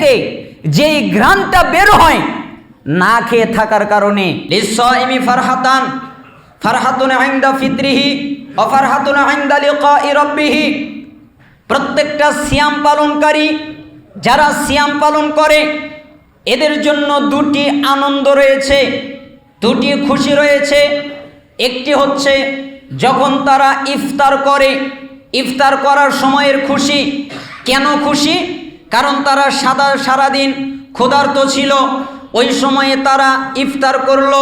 থেকে যেই ঘ্রাণটা বের হয়, না খেয়ে থাকার কারণে। লিসাইমি ফারহাতান ফারহাতুন ইনদা ফিতরিহি ও ফারহাতুন ইনদা লিকাই রাব্বিহি প্রত্যেকটা সিয়াম পালনকারী যারা সিয়াম পালন করে, এদের জন্য দুটি আনন্দ রয়েছে, দুটি খুশি রয়েছে। একটি হচ্ছে যখন তারা ইফতার করে, ইফতার করার সময়ের খুশি। কেন খুশি? কারণ তারা সাদা সারাদিন ক্ষুধার্ত ছিল। ওই সময়ে তারা ইফতার করল,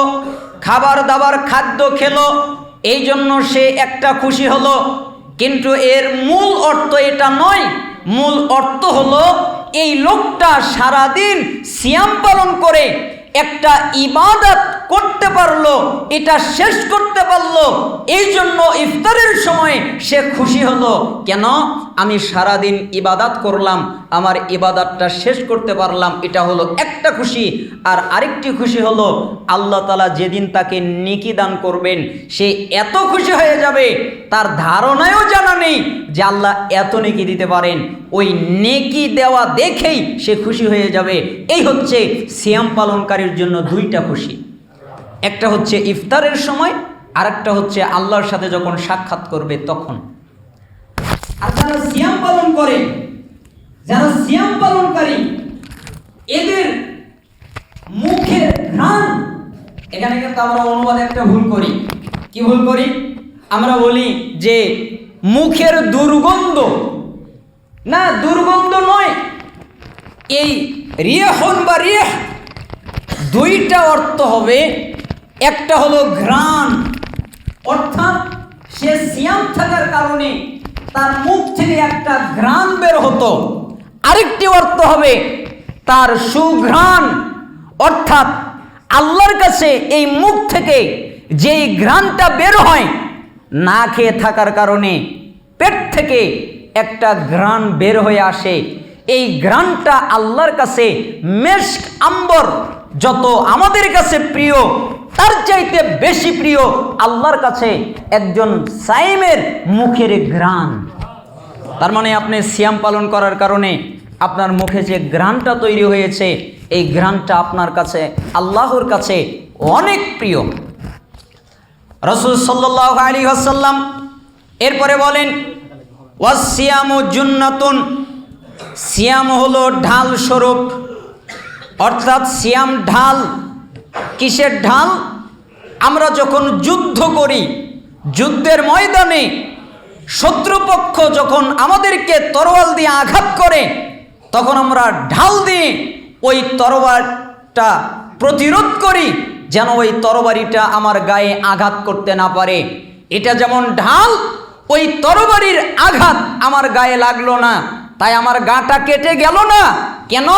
খাবার দাবার, খাদ্য খেলো। এই জন্য সে একটা খুশি হলো। কিন্তু এর মূল অর্থ এটা নয়। মূল অর্থ হলো, এই লোকটা সারাদিন সিয়াম পালন করে, একটা ইবাদত করতে পারল, এটা শেষ করতে পারল। এই জন্য ইফতারের সময় সে খুশি হলো। কেন? আমি সারাদিন ইবাদাত করলাম, আমার ইবাদাতটা শেষ করতে পারলাম, এটা হলো একটা খুশি। আর আরেকটি খুশি হলো, আল্লাহ তালা যেদিন তাকে নেকি দান করবেন, সে এত খুশি হয়ে যাবে, তার ধারণায়ও জানা নেই যে আল্লাহ এত নেকি দিতে পারেন। ওই নেকি দেওয়া দেখেই সে খুশি হয়ে যাবে। এই হচ্ছে সিয়াম পালনকারীর জন্য দুইটা খুশি। একটা হচ্ছে ইফতারের সময় আর একটা হচ্ছে আল্লাহর সাথে যখন সাক্ষাৎ করবে তখন। আর যারা সিয়াম পালন করে, যারা সিয়াম পালনকারী, এদের মুখের ঘ্রাণ, এখানে কিন্তু আমরা অনুবাদে একটা ভুল করি। কি ভুল করি? আমরা বলি যে মুখের দুর্গন্ধ, না দুর্গন্ধ নয়, এই রিয়হন বা রিয়হ, দুইটা অর্থ হবে একটা হলো ঘ্রাণ। অর্থাৎ সে সিয়াম থাকার কারণে তার মুখ থেকে একটা ঘ্রাণ বের হতো। আরেকটি অর্থ হবে তার সুঘ্রাণ। অর্থাৎ আল্লাহর কাছে এই মুখ থেকে যেই ঘ্রাণটা বের হয়, না খেয়ে থাকার কারণে পেট থেকে একটা ঘ্রাণ বের হয়ে আসে। এই ঘ্রাণটা আল্লাহর কাছে মেশক, আম্বর, যত আমাদের কাছে প্রিয় তার চাইতে বেশি প্রিয় আল্লাহর কাছে একজন সাইমের মুখের ঘ্রাণ। তার মানে আপনি সিয়াম পালন করার কারণে আপনার মুখে যে ঘ্রাণটা তৈরি হয়েছে, এই ঘ্রাণটা আপনার কাছে, আল্লাহর কাছে অনেক প্রিয়। রসুল সাল্লাহ আলী আসাল্লাম এরপরে বলেন ওয়াসিয়াম জুন্নাতুন। সিয়াম হলো ঢাল স্বরূপ। অর্থাৎ সিয়াম ঢাল কিসের ঢাল? আমরা যখন যুদ্ধ করি, যুদ্ধের ময়দানে শত্রুপক্ষ যখন আমাদেরকে তরোয়াল দিয়ে আঘাত করে, তখন আমরা ঢাল দিয়ে ওই তরবারটা প্রতিরোধ করি যেন ওই তরবারিটা আমার গায়ে আঘাত করতে না পারে। এটা যেমন ঢাল, ওই তরবারির আঘাত আমার গায়ে লাগল না, তাই আমার গাটা কেটে গেল না। কেন?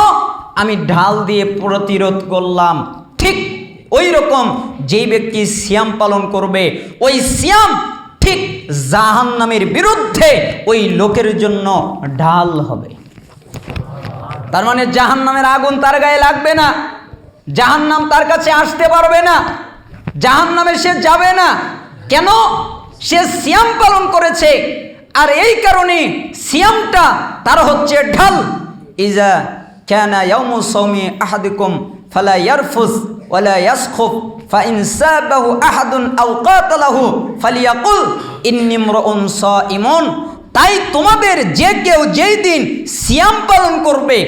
আমি ঢাল দিয়ে প্রতিরোধ করলাম। ঠিক ওই রকম যেই ব্যক্তি সিয়াম পালন করবে, ওই সিয়াম ঠিক জাহান নামের বিরুদ্ধে ওই লোকের জন্য ঢাল হবে। তার মানে জাহান নামের আগুন তার গায়ে লাগবে না জাহান নাম তার কাছে আসতে পারবে না জাহান নামে সে যাবে না। কেন? সে সিয়াম পালন করেছে, আর এই কারণে সিয়ামটা তার হচ্ছে ঢাল। ইজা ইয়াউমু সৌমি আহাদিকুম ফালা ইয়ারফুস ওয়ালা ইয়াসখুফ ফাইন সাবাহু আহাদুন আও কাতালাহু ফালিয়াকুল, ইন্নী ইমরুন সাইমুন তাই তোমাদের যে কেউ যেই দিন সিয়াম পালন করবে,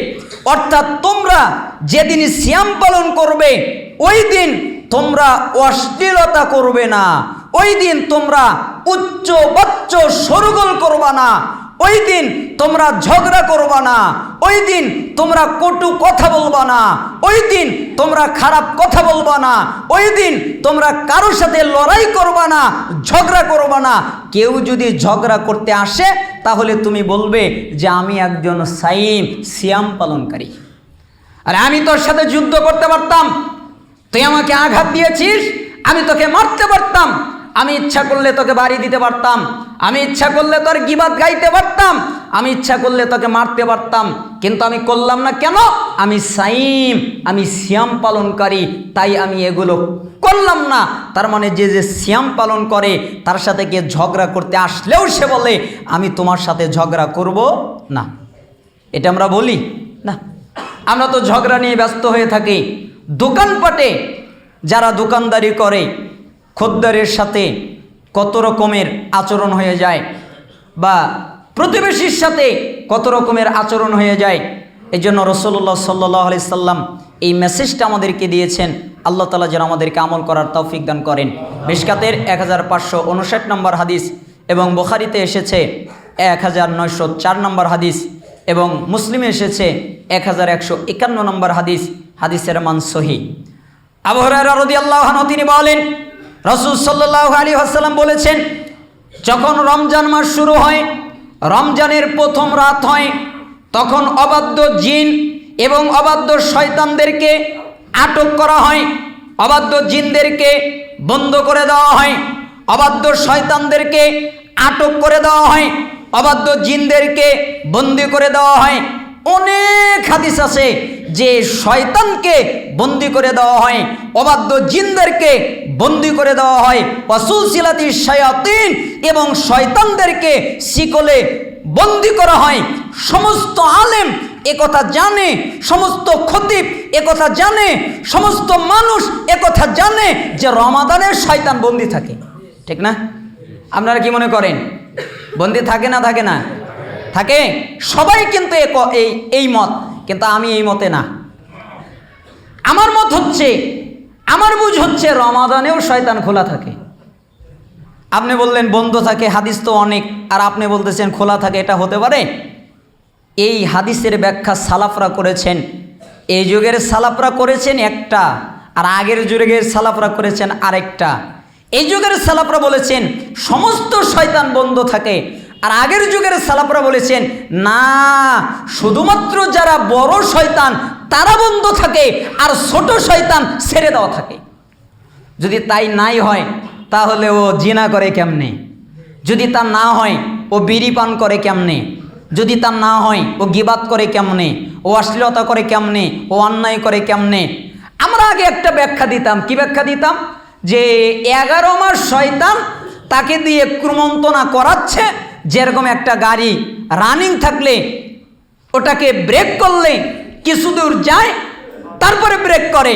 অর্থাৎ তোমরা যেদিন সিয়াম পালন করবে, ওই দিন তোমরা অশ্লীলতা করবে না। ওই দিন তোমরা উচ্চ বচ্চ সরগোল করবা না। ওই দিন তোমরা ঝগড়া করবা না। ওই দিন তোমরা কটু কথা বলবা না। ওই দিন তোমরা খারাপ কথা বলবা না। ওই দিন তোমরা কারোর সাথে লড়াই করবা না, ঝগড়া করবা না। কেউ যদি ঝগড়া করতে আসে, তাহলে তুমি বলবে যে আমি একজন সাইম, সিয়াম পালনকারী। আর আমি তোর সাথে যুদ্ধ করতে পারতাম। তুই আমাকে আঘাত দিয়েছিস, আমি তোকে মারতে পারতাম। আমি ইচ্ছা করলে তোকে বাড়ি দিতে পারতাম। আমি ইচ্ছা করলে তোর গিবাদ গাইতে পারতাম, আমি ইচ্ছা করলে তোকে মারতে পারতাম, কিন্তু আমি করলাম না কেন? আমি সাইম, আমি সিয়াম পালনকারী, তাই আমি এগুলো করলাম না। তার মানে যে যে সিয়াম পালন করে, তার সাথে গিয়ে ঝগড়া করতে আসলেও সে বলে, আমি তোমার সাথে ঝগড়া করব না। এটা আমরা বলি? না। আমরা তো ঝগড়া নিয়ে ব্যস্ত হয়ে থাকি। দোকানপাটে যারা দোকানদারি করে, খদ্দারের সাথে কত রকমের আচরণ হয়ে যায় বা প্রতিবেশীর সাথে কত রকমের আচরণ হয়ে যায়। এই জন্য রসল্লাহ সাল্লাহ আলি সাল্লাম এই মেসেজটা আমাদেরকে দিয়েছেন। আল্লাহ তালা যেন আমাদেরকে আমল করার তৌফিক দান করেন। মিশকাতের এক হাজার পাঁচশো উনষাট নম্বর হাদিস এবং বোখারিতে এসেছে এক হাজার নয়শো চার নম্বর হাদিস এবং মুসলিমে এসেছে এক হাজার একশো একান্ন নম্বর হাদিস। হাদিসের মান সহি। আবহরারা তিনি বলেন রসুল সাল্লাহ আলী আসাল্লাম বলেছেন, যখন রমজান মাস শুরু হয়, রমজানের প্রথম রাত হয়, তখন অবাধ্য জিন এবং অবাধ্য শয়তানদেরকে আটক করা হয়, অবাধ্য জিনদেরকে বন্ধ করে দেওয়া হয়, অবাধ্য শয়তানদেরকে আটক করে দেওয়া হয়, অবাধ্য জিনদেরকে বন্দি করে দেওয়া হয়। অনেক হাদিস আছে যে শয়তানকে বন্দি করে দেওয়া হয়, অবাধ্য জিনদেরকে বন্দি করে দেওয়া হয়। অসুলসিলাতি শায়াতিন এবং শয়তানদেরকে শিকলে বন্দি করা হয়। সমস্ত আলেম একথা জানে, সমস্ত খতিব একথা জানে, সমস্ত মানুষ একথা জানে যে রমাদানের শয়তান বন্দি থাকে। ঠিক না? আপনারা কি মনে করেন? বন্দি থাকে না থাকে না? থাকে। সবাই কিন্তু এই এই মত, কিন্তু আমি এই মতে না। আমার মত হচ্ছে, আমার বুঝ হচ্ছে রমাদানেও শয়তান খোলা থাকে। আপনি বললেন বন্ধ থাকে, হাদিস তো অনেক, আর আপনি বলতেছেন খোলা থাকে, এটা হতে পারে। এই হাদিসের ব্যাখ্যা সালাফরা করেছেন। এই যুগের সালাফরা করেছেন একটা, আর আগের যুগের সালাফরা করেছেন আরেকটা। এই যুগের সালাফরা বলেছেন, সমস্ত শয়তান বন্ধ থাকে আর আগের যুগের সালাফরা বলেছেন, না, শুধুমাত্র যারা বড় শয়তান, তারা বন্ধ থাকে, আর ছোট শয়তান ছেড়ে দেওয়া থাকে। যদি তাই নাই হয়, তাহলে ও জিনা করে কেমনে? যদি তা না হয়, ও বিড়ি পান করে কেমনে? যদি তা না হয়, ও গিবাত করে কেমনে? ও অশ্লীলতা করে কেমনে? ও অন্যায় করে কেমনে? আমরা আগে একটা ব্যাখ্যা দিতাম। কি ব্যাখ্যা দিতাম? যে এগারো মাস শয়তান তাকে দিয়ে ক্রমন্তনা করাচ্ছে যেরকম একটা গাড়ি রানিং থাকলে, ওটাকে ব্রেক করলে কিছু দূর যায়, তারপরে ব্রেক করে।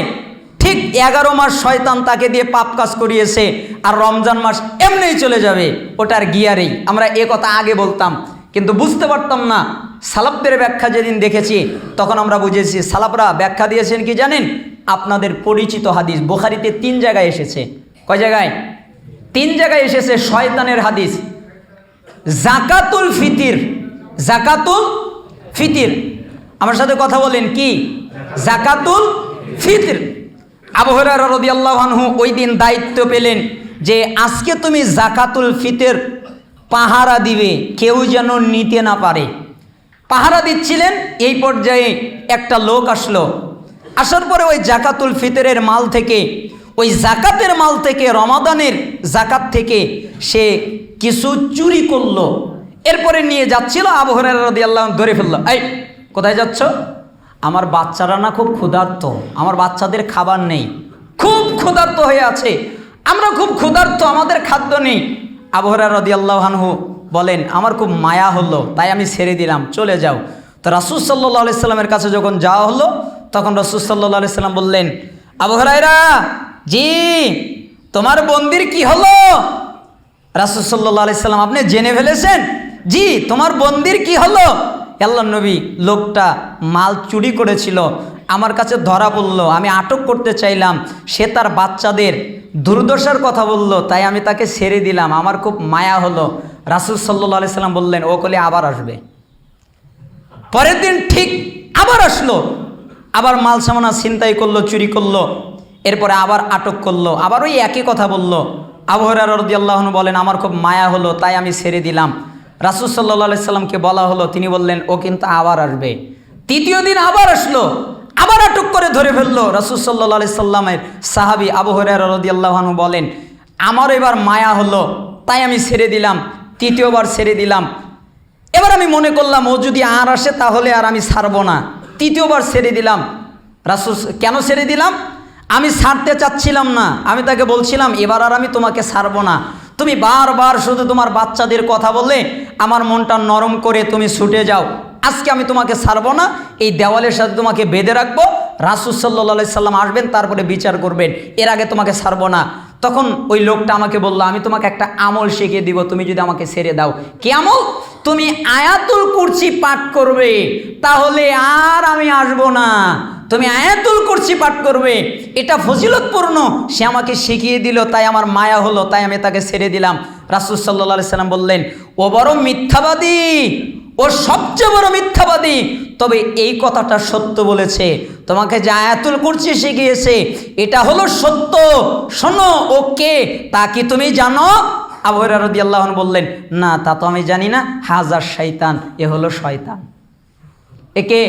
ঠিক এগারো মাস শয়তান তাকে দিয়ে পাপ কাজ করিয়েছে, আর রমজান মাস এমনিই চলে যাবে, ওটার গিয়ারেই। আমরা এ কথা আগে বলতাম, কিন্তু বুঝতে পারতাম না। সালাবদের ব্যাখ্যা যেদিন দেখেছি, তখন আমরা বুঝেছি সালাবরা ব্যাখ্যা দিয়েছেন কি জানেন? আপনাদের পরিচিত হাদিস, বোখারিতে তিন জায়গায় এসেছে। কয় জায়গায়? তিন জায়গায় এসেছে শয়তানের হাদিস। জাকাতুল ফিতির। জাকাতুল ফিতির। আমার সাথে কথা বলেন কি? জাকাতুল ফিতির। আবহরার রদি ওই দিন দায়িত্ব পেলেন যে আজকে তুমি জাকাতুল ফিতের পাহারা দিবে, কেউ যেন নিতে না পারে। পাহারা দিচ্ছিলেন, এই পর্যায়ে একটা লোক আসলো। আসার পরে ওই জাকাতুল ফিতরের মাল থেকে ওই জাকাতের মাল থেকে, রমাদানের জাকাত থেকে সে কিছু চুরি করল। এরপরে নিয়ে যাচ্ছিল আবহরের রদি আল্লাহ ধরে ফেলল, এই, কোথায় যাচ্ছ? আমার বাচ্চারা না খুব ক্ষুধার্ত, আমার বাচ্চাদের খাবার নেই, খুব ক্ষুধার্ত হয়ে আছে, আমরা খুব ক্ষুধার্ত, আমাদের খাদ্য নেই। আবহরা রদি আল্লাহানহু বলেন, আমার খুব মায়া হলো, তাই আমি ছেড়ে দিলাম, চলে যাও। তো রাসুল সাল্লাহ আলি সাল্লামের কাছে যখন যাওয়া হলো, তখন রসুল সাল্লাহ আলি সাল্লাম বললেন আবহরাইরা জি, তোমার বন্দির কি হলো? রাসুল সাল্লাহ সাল্লাম, আপনি জেনে ফেলেছেন? জি, তোমার বন্দির কি হলো? আল্লাহ নবী লোকটা মাল চুরি করেছিল, আমার কাছে ধরা পড়ল, আমি আটক করতে চাইলাম, সে তার বাচ্চাদের দুর্দশার কথা বলল, তাই আমি তাকে ছেড়ে দিলাম, আমার খুব মায়া হলো। রাসুল সাল্লাহ সাল্লাম বললেন, ও কলে, আবার আসবে। পরের দিন ঠিক আবার আসলো, আবার মাল সামানা ছিনতাই করল, চুরি করল এরপরে আবার আটক করল, আবার ওই একই কথা বলল। আবহরার রদিয়াল্লাহন বলেন, আমার খুব মায়া হলো, তাই আমি ছেড়ে দিলাম। রাসুল সাল্লাহ সাল্লামকে বলা হলো, তিনি বললেন, ও কিন্তু আবার আসবে। তৃতীয় দিন আবার আসলো, আবার আটক করে ধরে ফেলল রাসুল সাল্লাহ সাল্লামের সাহাবি আবহরার রদিয়াল্লাহনু বলেন, আমার এবার মায়া হলো, তাই আমি ছেড়ে দিলাম, তৃতীয়বার ছেড়ে দিলাম। এবার আমি মনে করলাম, ও যদি আর আসে, তাহলে আর আমি ছাড়বো না। তৃতীয়বার ছেড়ে দিলাম। রাসুল, কেন ছেড়ে দিলাম? আমি ছাড়তে চাচ্ছিলাম না। আমি তাকে বলছিলাম, এবার আর আমি তোমাকে ছাড়বো না। তুমি বারবার শুধু তোমার বাচ্চাদের কথা বলে আমার মনটা নরম করে তুমি ছুটে যাও। আজকে আমি তোমাকে ছাড়বো না। এই দেওয়ালের সাথে তোমাকে বেঁধে রাখব। রাসুল সাল্লা সাল্লাম আসবেন, তারপরে বিচার করবেন। এর আগে তোমাকে ছাড়বো না। তখন ওই লোকটা আমাকে বলল, আমি তোমাকে একটা আমল শিখিয়ে দিব, তুমি যদি আমাকে ছেড়ে দাও। কি আমল? তুমি আয়াতুল কুরসি পাঠ করবে। তাহলে আর আমি আসব না। তুমি আয়াতুল কুরসি পাঠ করবে। এটা ফজিলতপূর্ণ। সে আমাকে শিখিয়ে দিল, তাই আমার মায়া হলো, তাই আমি তাকে ছেড়ে দিলাম। রাসুল সাল্লাহ সাল্লাম বললেন, ও বড় মিথ্যাবাদী, ও সবচেয়ে বড় মিথ্যাবাদী, তবে এই কথাটা সত্য বলেছে। তোমাকে যে আয়াতুল কুরসি শিখিয়েছে, এটা হলো সত্য। শোনো, ও কে? তা কি তুমি জানো? আবহরা রদি আল্লাহন বললেন, না, তা তো আমি জানি না। হাজার শয়তান, এ হলো শয়তান। একে